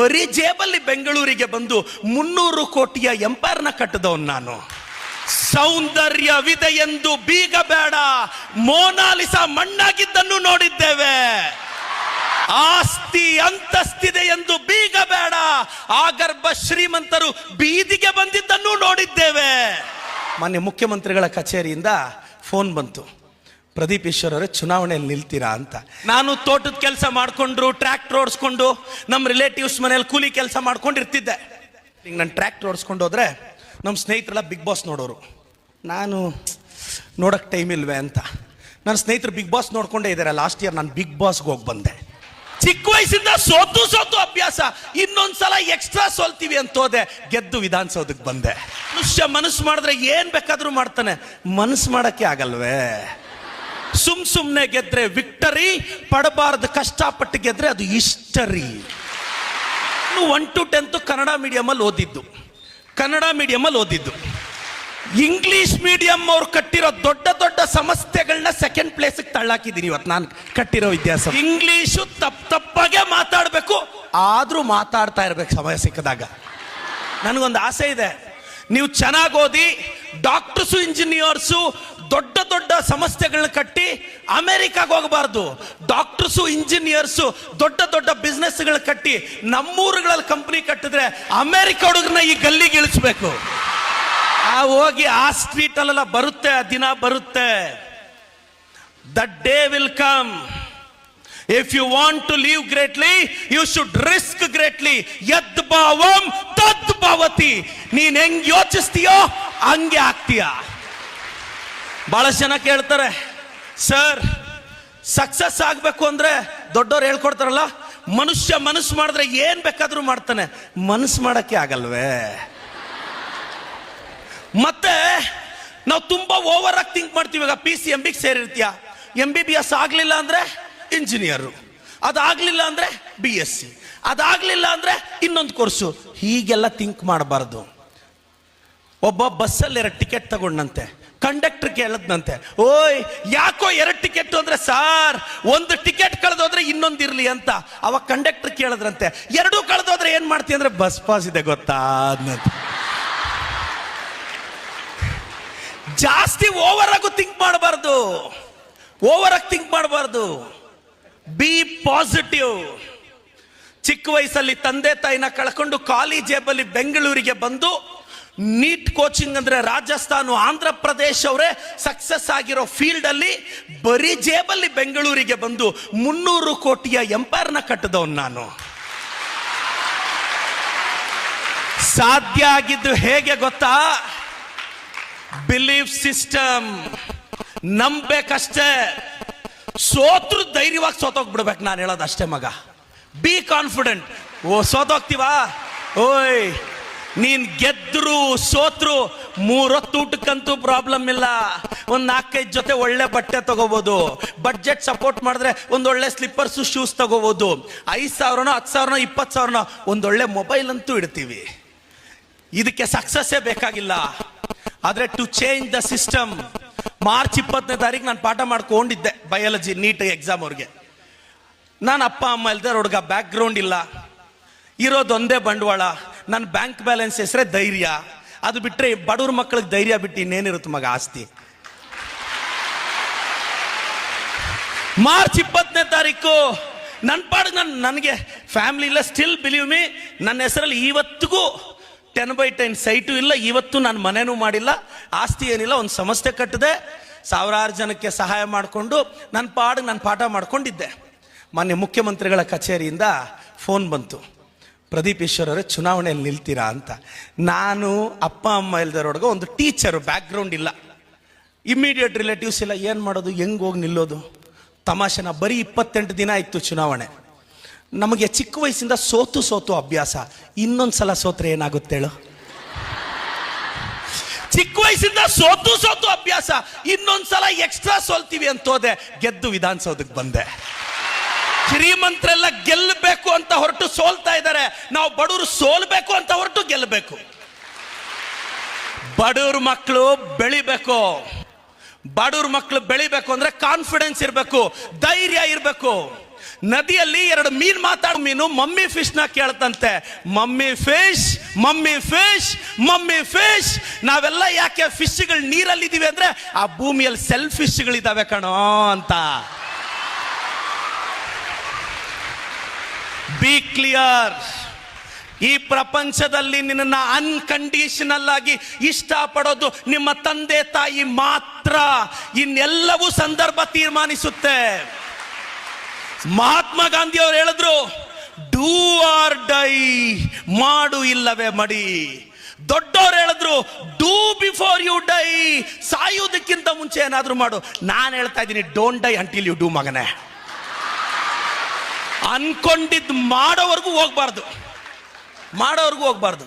ಬರೀ ಜೇಬಲ್ಲಿ ಬೆಂಗಳೂರಿಗೆ ಬಂದು ಮುನ್ನೂರು ಕೋಟಿಯ ಎಂಪೈರ್ನ ಕಟ್ಟದವನು ನಾನು. ಸೌಂದರ್ಯವಿದೆ ಎಂದು ಬೀಗ ಬೇಡ ಮೋನಾಲಿಸ ಮಣ್ಣಾಗಿದ್ದನ್ನು ನೋಡಿದ್ದೇವೆ. ಆಸ್ತಿ ಅಂತಸ್ತಿದೆ ಎಂದು ಬೀಗ ಬೇಡ ಆಗರ್ಭ ಶ್ರೀಮಂತರು ಬೀದಿಗೆ ಬಂದಿದ್ದನ್ನು ನೋಡಿದ್ದೇವೆ. ಮಾನ್ಯ ಮುಖ್ಯಮಂತ್ರಿಗಳ ಕಚೇರಿಯಿಂದ ಫೋನ್ ಬಂತು. ಪ್ರದೀಪ್ ಈಶ್ವರ್ ಅವರೇ ಚುನಾವಣೆಯಲ್ಲಿ ನಿಲ್ತೀರಾ ಅಂತ. ನಾನು ತೋಟದ ಕೆಲಸ ಮಾಡಿಕೊಂಡ್ರು ಟ್ರ್ಯಾಕ್ಟರ್ ಓಡಿಸ್ಕೊಂಡು ನಮ್ಮ ರಿಲೇಟಿವ್ಸ್ ಮನೇಲಿ ಕೂಲಿ ಕೆಲಸ ಮಾಡ್ಕೊಂಡು ಇರ್ತಿದ್ದೆ ಈಗ ನಾನು ಟ್ರ್ಯಾಕ್ಟರ್ ಓಡಿಸ್ಕೊಂಡು ಹೋದ್ರೆ ನಮ್ಮ ಸ್ನೇಹಿತರೆಲ್ಲ ಬಿಗ್ ಬಾಸ್ ನೋಡೋರು. ನಾನು ನೋಡೋಕ್ಕೆ ಟೈಮ್ ಇಲ್ವೇ ಅಂತ. ನನ್ನ ಸ್ನೇಹಿತರು ಬಿಗ್ ಬಾಸ್ ನೋಡ್ಕೊಂಡೇ ಇದ್ದಾರೆ ಲಾಸ್ಟ್ ಇಯರ್ ನಾನು ಬಿಗ್ ಬಾಸ್ಗೆ ಹೋಗಿ ಬಂದೆ. ಚಿಕ್ಕ ವಯಸ್ಸಿಂದ ಸೋತು ಸೋತು ಅಭ್ಯಾಸ. ಇನ್ನೊಂದ್ಸಲ ಎಕ್ಸ್ಟ್ರಾ ಸೋಲ್ತೀವಿ ಅಂತ ಹೋದೆ. ಗೆದ್ದು ವಿಧಾನಸೌಧಕ್ಕೆ ಬಂದೆ. ಮನುಷ್ಯ ಮನಸ್ಸು ಮಾಡಿದ್ರೆ ಏನು ಬೇಕಾದರೂ ಮಾಡ್ತಾನೆ. ಮನಸ್ಸು ಮಾಡೋಕ್ಕೆ ಆಗಲ್ವೇ? ಸುಮ್ ಸುಮ್ಮನೆ ಗೆದ್ರೆ ವಿಕ್ಟರಿ, ಪಡಬಾರ್ದು ಕಷ್ಟಪಟ್ಟು ಗೆದ್ರೆ ಅದು ಇಷ್ಟರಿ ಒನ್ ಟು ಟೆಂತ್ ಕನ್ನಡ ಮೀಡಿಯಮಲ್ಲಿ ಓದಿದ್ದು. ಕನ್ನಡ ಮೀಡಿಯಮಲ್ಲಿ ಓದಿದ್ದು. ಇಂಗ್ಲಿಷ್ ಮೀಡಿಯಂ ಅವ್ರು ಕಟ್ಟಿರೋ ದೊಡ್ಡ ದೊಡ್ಡ ಸಮಸ್ಯೆಗಳನ್ನ ಸೆಕೆಂಡ್ ಪ್ಲೇಸಿಗೆ ತಳ್ಳಾಕಿದ್ದೀನಿ ಇವತ್ತು ನಾನು ಕಟ್ಟಿರೋ ವಿದ್ಯಾಸ. ಇಂಗ್ಲೀಷು ತಪ್ಪ ತಪ್ಪಾಗೆ ಮಾತಾಡಬೇಕು, ಆದರೂ ಮಾತಾಡ್ತಾ ಇರ್ಬೇಕು ಸಮಯ ಸಿಕ್ಕಿದಾಗ. ನನಗೊಂದು ಆಸೆ ಇದೆ. ನೀವು ಚೆನ್ನಾಗಿ ಓದಿ ಡಾಕ್ಟರ್ಸು ಇಂಜಿನಿಯರ್ಸು ದೊಡ್ಡ ದೊಡ್ಡ ಸಂಸ್ಥೆಗಳನ್ನ ಕಟ್ಟಿ ಅಮೆರಿಕಾಗೆ ಹೋಗಬಾರ್ದು. ಡಾಕ್ಟರ್ಸು, ಇಂಜಿನಿಯರ್ಸು, ದೊಡ್ಡ ದೊಡ್ಡ ಬಿಸ್ನೆಸ್ಗಳು ಕಟ್ಟಿ ನಮ್ಮೂರುಗಳಲ್ಲಿ ಕಂಪ್ನಿ ಕಟ್ಟಿದ್ರೆ ಅಮೆರಿಕ ಹುಡುಗರನ್ನ ಈ ಗಲ್ಲಿಗೆ ಇಳಿಸ್ಬೇಕು. ಆ ಹೋಗಿ ಆ ಸ್ಟ್ರೀಟ್ ಅಲ್ಲೆಲ್ಲ ಬರುತ್ತೆ, ಆ ದಿನ ಬರುತ್ತೆ. The day will come if you want to live greatly you should risk greatly ಯದ್ ಭಾವಂ ತದ್ ಭಾವತಿ. ನೀನ್ ಹೆಂಗ್ ಯೋಚಿಸ್ತೀಯೋ, ಹಂಗೆ ಆಗ್ತೀಯ. ಬಹಳಷ್ಟು ಜನ ಕೇಳ್ತಾರೆ, ಸರ್ ಸಕ್ಸಸ್ ಆಗಬೇಕು ಅಂದ್ರೆ ದೊಡ್ಡವ್ರು ಹೇಳ್ಕೊಡ್ತಾರಲ್ಲ, ಮನುಷ್ಯ ಮನಸ್ಸು ಮಾಡಿದ್ರೆ ಏನು ಬೇಕಾದರೂ ಮಾಡ್ತಾನೆ, ಮನಸ್ಸು ಮಾಡಕ್ಕೆ ಆಗಲ್ವೇ? ಮತ್ತೆ ನಾವು ತುಂಬಾ ಓವರ್ ಆಗಿ ಥಿಂಕ್ ಮಾಡ್ತೀವಿ ಈಗ ಪಿ ಸಿ ಎಂ ಬಿಗೆ ಸೇರಿರ್ತೀಯ? ಎಂ ಬಿ ಬಿ ಎಸ್ ಆಗಲಿಲ್ಲ ಅಂದ್ರೆ ಇಂಜಿನಿಯರು ಅದಾಗ್ಲಿಲ್ಲ ಅಂದ್ರೆ ಬಿ ಎಸ್ ಸಿ ಅದಾಗ್ಲಿಲ್ಲ ಅಂದ್ರೆ ಇನ್ನೊಂದು ಕೋರ್ಸು ಹೀಗೆಲ್ಲ ಥಿಂಕ್ ಮಾಡಬಾರ್ದು. ಒಬ್ಬ ಬಸ್ಸಲ್ಲಿ ಎರಡು ಟಿಕೆಟ್ ತಗೊಂಡಂತೆ ಕಂಡಕ್ಟರ್ ಕೇಳದ್ನಂತೆ, ಓಯ್, ಯಾಕೋ ಎರಡು ಟಿಕೆಟ್ ಅಂದ್ರೆ ಸಾರ್, ಒಂದು ಟಿಕೆಟ್ ಕಳೆದೋದ್ರೆ ಇನ್ನೊಂದು ಇರ್ಲಿ ಅಂತ. ಅವ ಕಂಡಕ್ಟರ್ ಕೇಳಿದ್ರಂತೆ, ಎರಡೂ ಕಳೆದೋದ್ರೆ ಏನ್ ಮಾಡ್ತೀಯ ಅಂದ್ರೆ ಬಸ್ ಪಾಸ್ ಇದೆ ಗೊತ್ತಾ ಜಾಸ್ತಿ ಓವರ್ ಆಗು ಥಿಂಕ್ ಮಾಡಬಾರ್ದು. ಓವರ್ ಆಗಿ ಥಿಂಕ್ ಮಾಡಬಾರ್ದು. ಬಿ ಪಾಸಿಟಿವ್ ಚಿಕ್ಕ ವಯಸ್ಸಲ್ಲಿ ತಂದೆ ತಾಯಿನ ಕಳ್ಕೊಂಡು ಕಾಲಿ ಜೇಬಲ್ಲಿ ಬೆಂಗಳೂರಿಗೆ ಬಂದು ನೀಟ್ ಕೋಚಿಂಗ್ ಅಂದ್ರೆ ರಾಜಸ್ಥಾನ, ಆಂಧ್ರ ಪ್ರದೇಶ್ ಅವರೇ ಸಕ್ಸಸ್ ಆಗಿರೋ ಫೀಲ್ಡ್ ಅಲ್ಲಿ ಬರೀ ಜೇಬಲ್ಲಿ ಬೆಂಗಳೂರಿಗೆ ಬಂದು ಮುನ್ನೂರು ಕೋಟಿಯ ಎಂಪೈರ್ನ ಕಟ್ಟದವನ್ ನಾನು. ಸಾಧ್ಯ ಆಗಿದ್ದು ಹೇಗೆ ಗೊತ್ತಾ? ಬಿಲೀಫ್ ಸಿಸ್ಟಮ್ ನಂಬೇಕಷ್ಟೇ. ಸೋತ್ರು ಧೈರ್ಯವಾಗಿ ಸೋತೋಗ್ಬಿಡ್ಬೇಕು ನಾನು ಹೇಳೋದು ಅಷ್ಟೇ ಮಗ. ಬಿ ಕಾನ್ಫಿಡೆಂಟ್ ಓ, ಸೋತೋಗ್ತೀವಾ? ಓಯ್. ನೀನ್ ಗೆದ್ರು ಸೋತ್ರು ಮೂರೊತ್ತು ಊಟಕ್ಕಂತೂ ಪ್ರಾಬ್ಲಮ್ ಇಲ್ಲ. ಒಂದ್ ನಾಲ್ಕೈದು ಜೊತೆ ಒಳ್ಳೆ ಬಟ್ಟೆ ತಗೋಬಹುದು ಬಡ್ಜೆಟ್ ಸಪೋರ್ಟ್ ಮಾಡಿದ್ರೆ ಒಂದೊಳ್ಳೆ ಸ್ಲಿಪ್ಪರ್ಸ್ ಶೂಸ್ ತಗೋಬಹುದು ಐದು ಸಾವಿರನೋ, ಹತ್ತು ಸಾವಿರನೋ, ಇಪ್ಪತ್ತು ಸಾವಿರನೋ ಒಂದೊಳ್ಳೆ ಮೊಬೈಲ್ ಅಂತೂ ಇಡ್ತೀವಿ. ಇದಕ್ಕೆ ಸಕ್ಸಸ್ಸೇ ಬೇಕಾಗಿಲ್ಲ. ಆದ್ರೆ to change the system March ಇಪ್ಪತ್ತನೇ ತಾರೀಕು ನಾನು ಪಾಠ ಮಾಡ್ಕೊಂಡಿದ್ದೆ ಬಯಾಲಜಿ ನೀಟ್ ಎಕ್ಸಾಮ್ ಅವ್ರಿಗೆ. ನಾನು ಅಪ್ಪ, ಅಮ್ಮ ಇಲ್ದೇ ಹುಡುಗ ಬ್ಯಾಕ್ ಗ್ರೌಂಡ್ ಇಲ್ಲ. ಇರೋದೊಂದೇ ಬಂಡವಾಳ. ನನ್ನ ಬ್ಯಾಂಕ್ ಬ್ಯಾಲೆನ್ಸ್ ಹೆಸರೇ ಧೈರ್ಯ. ಅದು ಬಿಟ್ಟರೆ ಬಡವ್ರ ಮಕ್ಕಳಿಗೆ ಧೈರ್ಯ ಬಿಟ್ಟು ಇನ್ನೇನಿರುತ್ತೆ ಮಗ ಆಸ್ತಿ. ಮಾರ್ಚ್ ಇಪ್ಪತ್ತನೇ ತಾರೀಕು ನನ್ನ ಪಾಡು ನನ್ನ ನನಗೆ ಫ್ಯಾಮಿಲಿ ಇಲ್ಲ ಸ್ಟಿಲ್ ಬಿಲೀವ್ ಮೀ ನನ್ನ ಹೆಸರಲ್ಲಿ ಇವತ್ತಿಗೂ ಟೆನ್ ಬೈ ಟೆನ್ ಸೈಟು ಇಲ್ಲ, ಇವತ್ತು ನಾನು ಮನೆನೂ ಮಾಡಿಲ್ಲ, ಆಸ್ತಿ ಏನಿಲ್ಲ, ಒಂದು ಸಮಸ್ಯೆ ಕಟ್ಟಿದೆ, ಸಾವಿರಾರು ಜನಕ್ಕೆ ಸಹಾಯ ಮಾಡಿಕೊಂಡು ನನ್ನ ಪಾಡಿಗೆ ನಾನು ಪಾಠ ಮಾಡ್ಕೊಂಡಿದ್ದೆ. ಮಾನ್ಯ ಮುಖ್ಯಮಂತ್ರಿಗಳ ಕಚೇರಿಯಿಂದ ಫೋನ್ ಬಂತು. ಪ್ರದೀಪ್ ಈಶ್ವರ್ ಅವರೇ ಚುನಾವಣೆಯಲ್ಲಿ ನಿಲ್ತೀರಾ ಅಂತ. ನಾನು ಅಪ್ಪ, ಅಮ್ಮ ಇಲ್ದರೊಳಗೆ ಒಂದು ಟೀಚರು ಬ್ಯಾಕ್ಗ್ರೌಂಡ್ ಇಲ್ಲ. ಇಮ್ಮಿಡಿಯೇಟ್ ರಿಲೇಟಿವ್ಸ್ ಇಲ್ಲ. ಏನು ಮಾಡೋದು? ಹೆಂಗೆ ಹೋಗಿ ನಿಲ್ಲೋದು? ತಮಾಷೆನ ಬರೀ ಇಪ್ಪತ್ತೆಂಟು ದಿನ ಇತ್ತು ಚುನಾವಣೆ. ನಮಗೆ ಚಿಕ್ಕ ವಯಸ್ಸಿಂದ ಸೋತು ಸೋತು ಅಭ್ಯಾಸ. ಇನ್ನೊಂದು ಸಲ ಸೋತ್ರೆ ಏನಾಗುತ್ತೆ ಹೇಳು? ಚಿಕ್ಕ ವಯಸ್ಸಿಂದ ಸೋತು ಸೋತು ಅಭ್ಯಾಸ. ಇನ್ನೊಂದ್ಸಲ ಎಕ್ಸ್ಟ್ರಾ ಸೋಲ್ತೀವಿ ಅಂತ ಹೋದೆ. ಗೆದ್ದು ವಿಧಾನಸೌಧಕ್ಕೆ ಬಂದೆ. ಶ್ರೀಮಂತರೆಲ್ಲ ಗೆಲ್ಲಬೇಕು ಅಂತ ಹೊರಟು ಸೋಲ್ತಾ ಇದ್ದಾರೆ. ನಾವು ಬಡವರು ಸೋಲ್ಬೇಕು ಅಂತ ಹೊರಟು ಗೆಲ್ಲಬೇಕು. ಬಡವ್ರ ಮಕ್ಕಳು ಬೆಳಿಬೇಕು. ಬಡವ್ರ ಮಕ್ಕಳು ಬೆಳಿಬೇಕು ಅಂದ್ರೆ ಕಾನ್ಫಿಡೆನ್ಸ್ ಇರಬೇಕು, ಧೈರ್ಯ ಇರಬೇಕು. ನದಿಯಲ್ಲಿ ಎರಡು ಮೀನ್ ಮಾತಾಡೋ ಮೀನು ಮಮ್ಮಿ ಫಿಶ್ನ ಕೇಳ್ತಂತೆ. Mummy fish mummy fish mummy fish ನಾವೆಲ್ಲ ಯಾಕೆ ಫಿಶ್ಗಳು ನೀರಲ್ಲಿ ಇದೀವಿ ಅಂದ್ರೆ ಆ ಭೂಮಿಯಲ್ಲಿ ಸೆಲ್ಫ್ ಫಿಶ್ಗಳಿದಾವೆ ಕಣೋ ಅಂತ. ಬಿ ಕ್ಲಿಯರ್ ಈ ಪ್ರಪಂಚದಲ್ಲಿ ನಿನ್ನನ್ನ ಅನ್ಕಂಡೀಷನಲ್ ಆಗಿ ಇಷ್ಟಪಡೋದು ನಿಮ್ಮ ತಂದೆ ತಾಯಿ ಮಾತ್ರ. ಇನ್ನೆಲ್ಲವೂ ಸಂದರ್ಭ ತೀರ್ಮಾನಿಸುತ್ತೆ. ಮಹಾತ್ಮ ಗಾಂಧಿ ಅವರು ಹೇಳಿದ್ರು ಡೂ ಆರ್ ಡೈ ಮಾಡು ಇಲ್ಲವೇ ಮಡಿ. ದೊಡ್ಡವ್ರು ಹೇಳಿದ್ರು ಡೂ ಬಿಫೋರ್ ಯು ಡೈ ಸಾಯೋದಕ್ಕಿಂತ ಮುಂಚೆ ಏನಾದರೂ ಮಾಡು. ನಾನು ಹೇಳ್ತಾ ಇದ್ದೀನಿ don't die until you do ಮಗನೇ. ಅನ್ಕೊಂಡಿದ್ದು ಮಾಡೋವರೆಗೂ ಹೋಗ್ಬಾರ್ದು. ಮಾಡೋವರೆಗೂ ಹೋಗ್ಬಾರ್ದು.